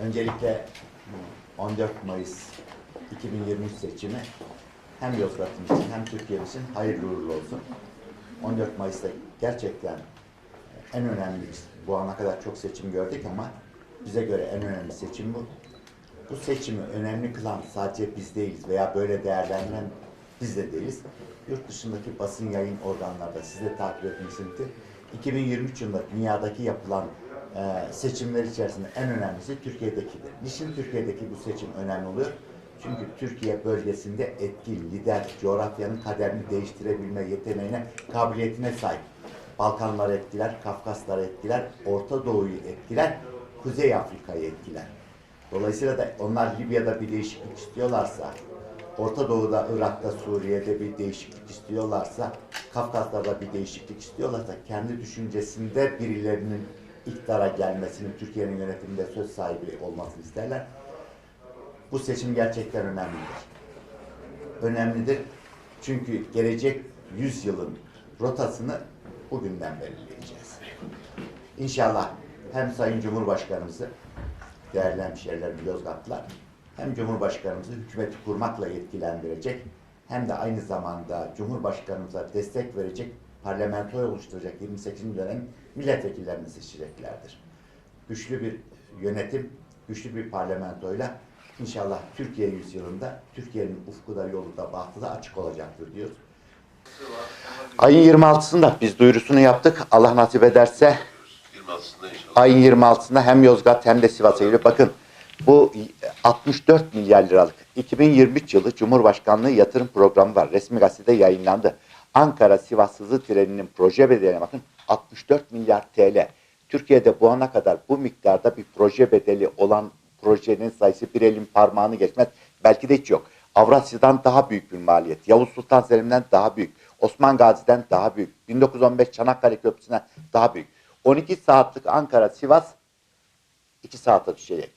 Öncelikle 14 Mayıs 2023 seçimi hem Yozgat'ın için hem Türkiye için hayırlı uğurlu olsun. 14 Mayıs'ta gerçekten en önemli, bu ana kadar çok seçim gördük ama bize göre en önemli seçim bu. Bu seçimi önemli kılan sadece biz değiliz veya böyle değerlendiren biz de değiliz. Yurt dışındaki basın yayın organlarda siz de takip etmişsinizdir. 2023 yılında dünyadaki yapılan e, seçimler içerisinde en önemlisi Türkiye'dekidir. Niçin Türkiye'deki bu seçim önemli oluyor? Çünkü Türkiye bölgesinde etkin, lider, coğrafyanın kaderini değiştirebilme yeteneğine, kabiliyetine sahip. Balkanları etkiler, Kafkasları etkiler, Orta Doğu'yu etkiler, Kuzey Afrika'yı etkiler. Dolayısıyla da onlar Libya'da bir değişiklik istiyorlarsa, Orta Doğu'da, Irak'ta, Suriye'de bir değişiklik istiyorlarsa, Kafkaslar'da bir değişiklik istiyorlarsa, kendi düşüncesinde birilerinin iktidara gelmesini, Türkiye'nin yönetiminde söz sahibi olmasını isterler. Bu seçim gerçekten önemlidir. Önemlidir çünkü gelecek 100 yılın rotasını bugünden belirleyeceğiz. İnşallah hem Sayın Cumhurbaşkanımızı, değerli hemşehrilerim Yozgatlılar, hem Cumhurbaşkanımızı hükümeti kurmakla yetkilendirecek, hem de aynı zamanda Cumhurbaşkanımıza destek verecek, parlamentoyu oluşturacak 28. dönem milletvekillerini seçeceklerdir. Güçlü bir yönetim, güçlü bir parlamentoyla inşallah Türkiye yüzyılında Türkiye'nin ufku da yolu da bahtı da açık olacaktır diyoruz. Ayın 26'sında biz duyurusunu yaptık. Allah nasip ederse 26'sında inşallah. ayın 26'sında hem Yozgat hem de Sivas'a geliyor. Bakın bu 64 milyar liralık 2023 yılı Cumhurbaşkanlığı yatırım programı var. Resmi gazetede yayınlandı. Ankara Sivas hızlı treninin proje bedeline bakın 64 milyar TL. Türkiye'de bu ana kadar bu miktarda bir proje bedeli olan projenin sayısı bir elin parmağını geçmez. Belki de hiç yok. Avrasya'dan daha büyük bir maliyet. Yavuz Sultan Selim'den daha büyük. Osman Gazi'den daha büyük. 1915 Çanakkale Köprüsü'nden daha büyük. 12 saatlik Ankara Sivas 2 saate düşecek.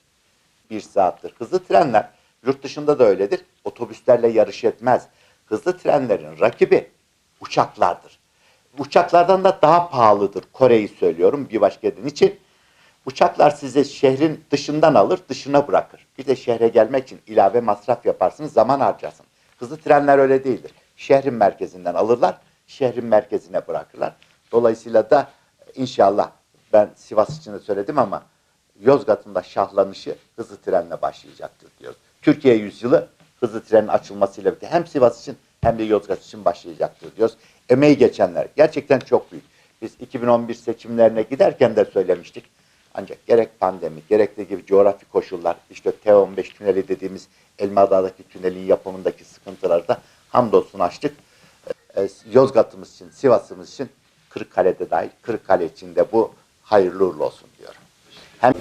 1 saattir. Hızlı trenler yurt dışında da öyledir. Otobüslerle yarış etmez. Hızlı trenlerin rakibi uçaklardır. Uçaklardan da daha pahalıdır. Kore'yi söylüyorum bir başka neden için. Uçaklar sizi şehrin dışından alır, dışına bırakır. Bir de şehre gelmek için ilave masraf yaparsınız, zaman harcarsın. Hızlı trenler öyle değildir. Şehrin merkezinden alırlar, şehrin merkezine bırakırlar. Dolayısıyla da inşallah ben Sivas için de söyledim ama Yozgat'ın da şahlanışı hızlı trenle başlayacaktır diyoruz. Türkiye yüzyılı hızlı trenin açılmasıyla birlikte hem Sivas için hem de Yozgat için başlayacaktır diyoruz. Emeği geçenler gerçekten çok büyük. Biz 2011 seçimlerine giderken de söylemiştik. Ancak gerek pandemi, gerek de gibi coğrafi koşullar, işte T15 tüneli dediğimiz Elmadağ'daki tünelin yapımındaki sıkıntıları da hamdolsun açtık. Ee, Yozgat'ımız için, Sivas'ımız için Kırıkkale'de dahil, Kırıkkale için de bu hayırlı uğurlu olsun diyorum. Hem